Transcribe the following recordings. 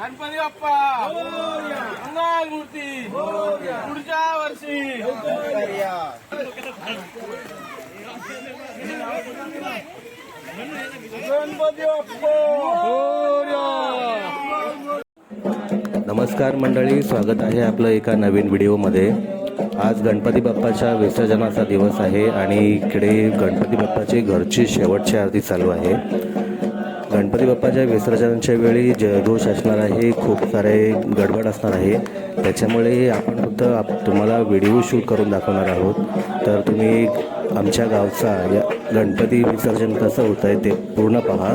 गणपती बाप्पा. मंगल मूर्ती पुढच्या वर्षी. गणपती बाप्पा. नमस्कार मंडळी स्वागत आहे आपलं एका नवीन व्हिडिओमध्ये. आज गणपती बाप्पाच्या विसर्जनाचा दिवस आहे आणि इकडे गणपती बाप्पाची घरची शेवटची आरती चालू आहे. गणपती बाप्पाच्या विसर्जनाच्या वेळी जयघोष असणार आहे खूप सारे गडबड असणार आहे. त्याच्यामुळे आपण फक्त आप तुम्हाला व्हिडिओ शूट करून दाखवणार आहोत. तर तुम्ही आमच्या गावचा या गणपती विसर्जन कसं होतं आहे ते पूर्ण पहा.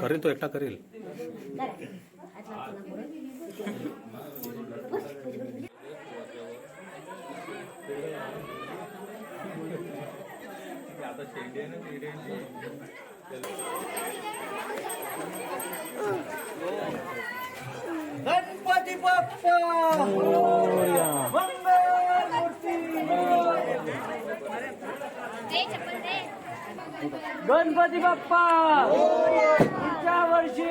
करेल तो एकटा करेल. गणपती बाप्पा! मंगल मूर्ती! गणपती बाप्पा! पुढच्या वर्षी!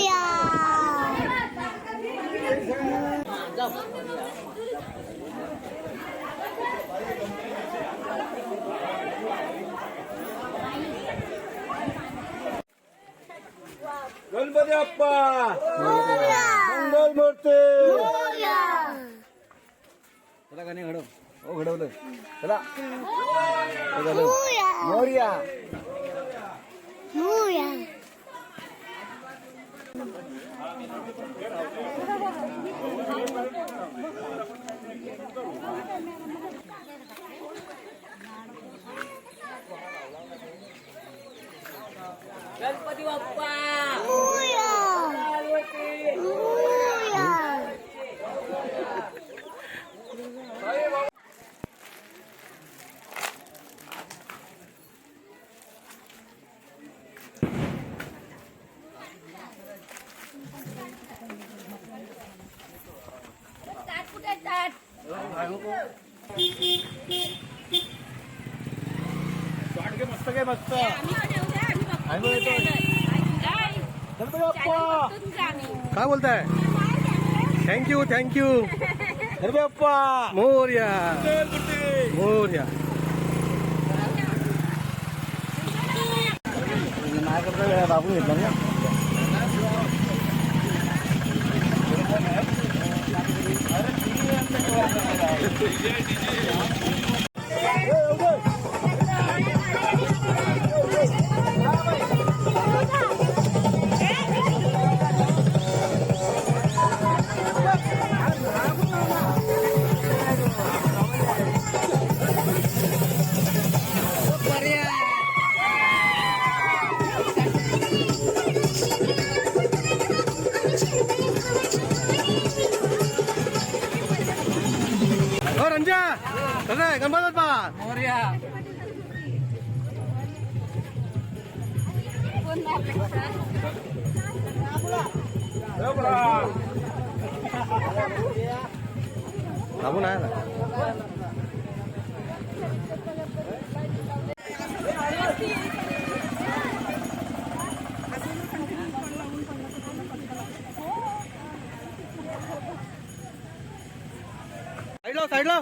गणपती Booyah! मंगल मूर्ती Booyah! चला गाणे घडव हो घडवलं चला! Morya Booyah! Ganpati Bappa Booyah! Booyah! मस्त काय मस्त गणपती बाप्पा काय बोलताय. Thank you thank you Bappa. Morya. Morya. बाबू घेतला ना कसं आहे गणपत बाप्पा मोर्या. थांबून आहे साईडला साईडला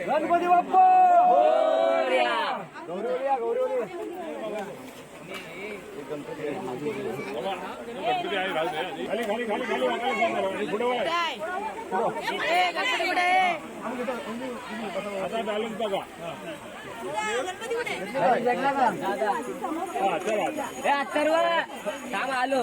गणपती बाप्पा! गौरवल्या गौरवल्या थांब आलो.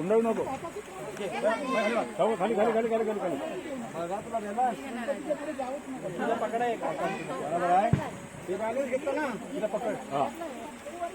ఉండవు నాకు खाली खाली खाली खाली खाली खाली पकडाय पकड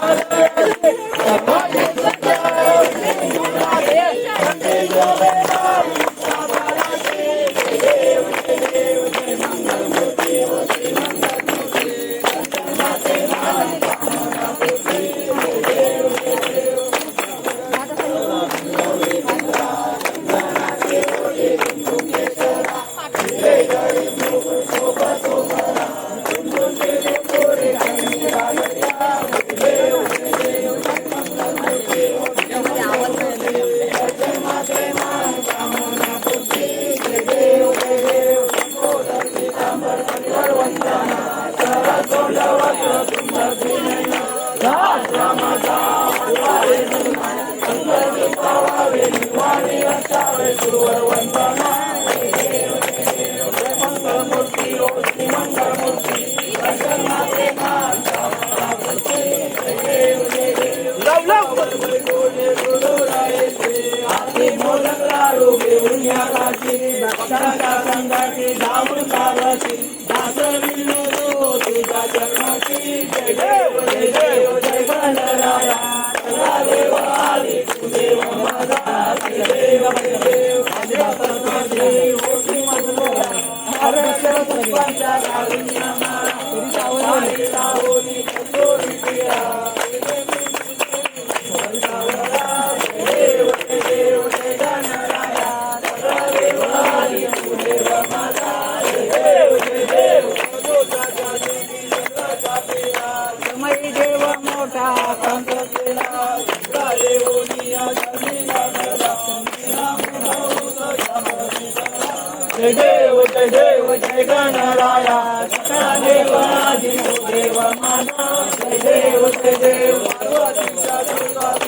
আর దేవ దేవ దేవ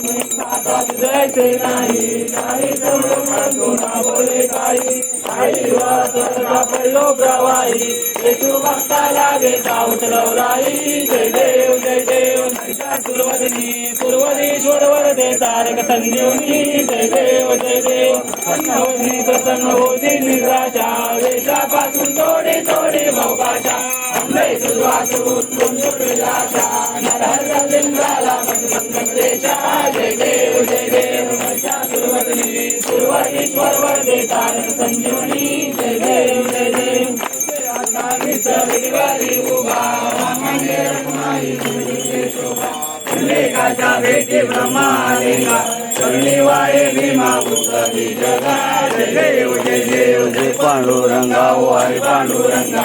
जय ते नाही. काही ना बोले काही. काही वाद पडलो प्रवाही. येशू भक्ताला घेता साऊत जय देव जय देव. सुरवदनी सुरवदेश्वर वरदे तारक संजीवनी जय देव जय देव. प्रसन्न प्रसन्न होती निराशा वेशापासून थोडे थोडे भवकाशा अंबे सुवासून कुंजुराशा नरहर लिंगाला संकटेशा जय देव जय देव. मशा सुरवदनी सुरवदीश्वर वरदे तारक संजीवनी जय देव जय देव. विवारी उभा. लेखाच्या भेटी ब्रह्मालिंगा. चरणीवाळे भीमा उतरी जगा देव जय देव जय पांडुरंगा ओ हरी पांडुरंगा.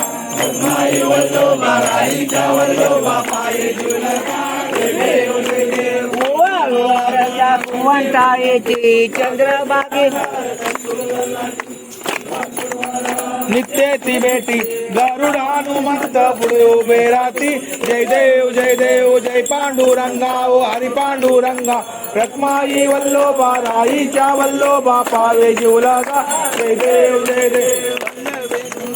माई वल्लोबा राईच्या वल्लोबा पाये जुलका देव जय देव चंद्रबागे नित्य ती बेटी गरुड हनुमंत पुढे उभे राहती जय देव जय देव जय पांडुरंगा ओ हरी पांडुरंगा रखमाई वल्लोबा राईच्या वल्लोबा पावे जीवलगा जय देव जय देव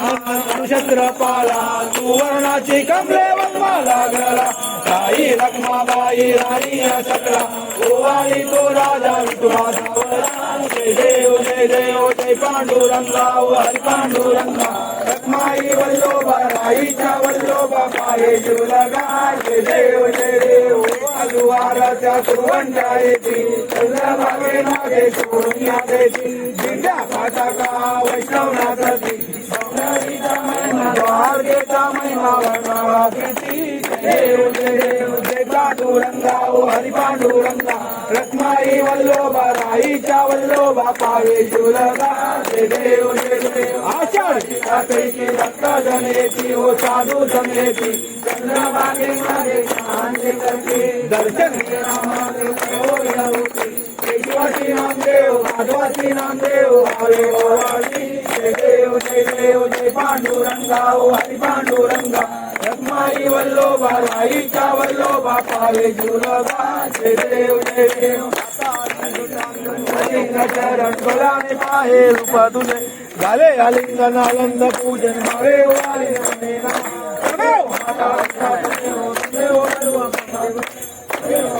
नक्षत्र पाला सुवर्णाची कमले वन्मा लागला राई रखमाबाई राणी सकला ओवाळी तो राजा विठुबा सावळा जय देव जय देव जय पांडुरंगा ओ हरी पांडुरंगा रखमाई वल्लोबा राईच्या वल्लोबा पाये शिवलगा जय देव जय देव अलुवाराच्या सुरवंटा येती चंद्रभागे मागे सोडून या देती जिंडा पाटाका वैष्णवनाथी महिमा द्वारकेचा महिमा वर्णावा देती जय देव जय देव जय पांडुरंगा ओ हरी पांडुरंगा रखमाई वल्लोबा राईच्या वल्लोबा पावे शिवलगा जय देव जय देव आषाढी कार्तिकी भक्त जनेती ओ साधू समेती चंद्रभागे मागे शांती करते दर्शन घे रामाचे होती केशवाची नामदेव माधवाची नामदेव हरे ओवाळी जय देव जय देव जय पांडुरंगा ओ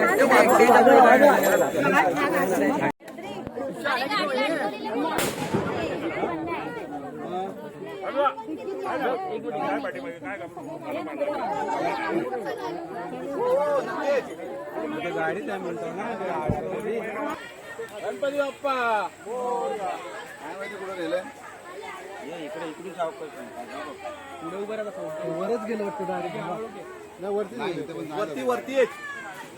त्या त्या ठिकाणी गणपती बाप्पा पुढच्या वर्षी गणपती बाप्पा वरती वरती येत.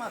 बाप्पा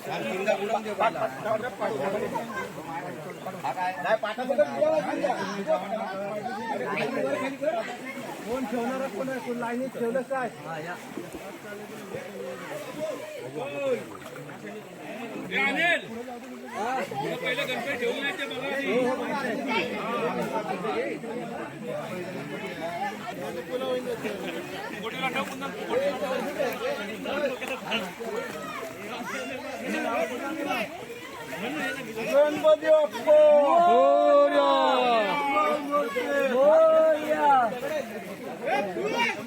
कोण ठेवणार कोण आहे? कोण लाईनीत ठेवलं काय पहिले गणपती ठेवून नाही ते बघा गणपती बाप्पा पाठीमागं गणपती आहे ना पिंट्या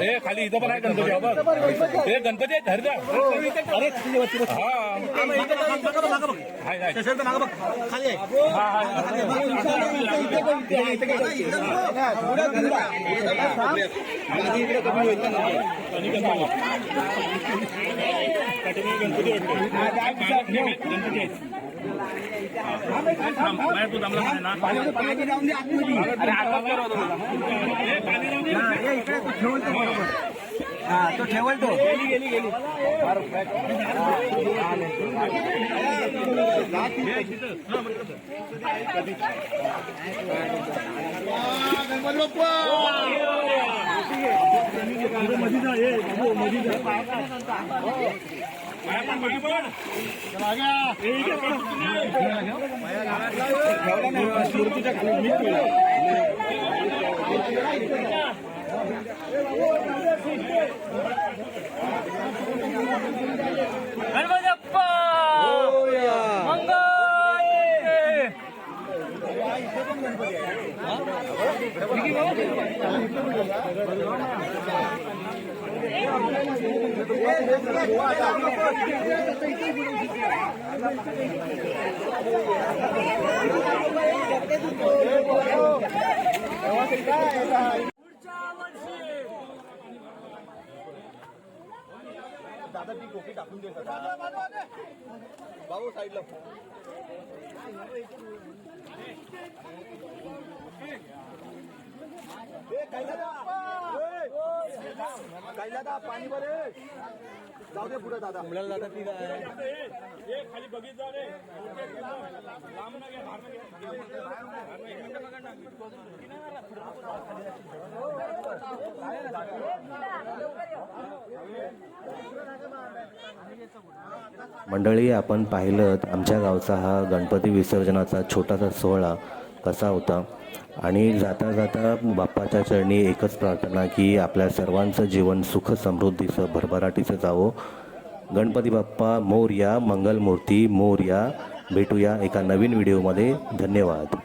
हे खाली इथं पण आहे गणपती आपण बघ हे गणपती आहे धर द्या अरे हा हाय, हाय. हा, हा. पाठीमागे गणपती अरे आवाज कर होता तुला. हे हा तो ठेवल तो गेली गेली गेली. मूर्तीच्या खाली मीठ ठेवलं. गणपती बाप्पा मंगल दादा ती टोपी टाकून दे भाऊ साईडला ए, कैलादा! कैलादा, पाणी बरे. जाऊ दे पुढे दादा. दादा ती खाली बघित. मंडळी आपण पाहिलं आमच्या गावचा हा गणपती विसर्जनाचा छोटासा सोहळा. कसा होता? आणि जाता जाता बाप्पाच्या चरणी एकच प्रार्थना की आपल्या सर्वांचं जीवन सुख समृद्धीचं भरभराटीचं जावं. गणपती बाप्पा मोर्या मंगलमूर्ती मोर्या भेटूया एका नवीन व्हिडिओमध्ये. धन्यवाद.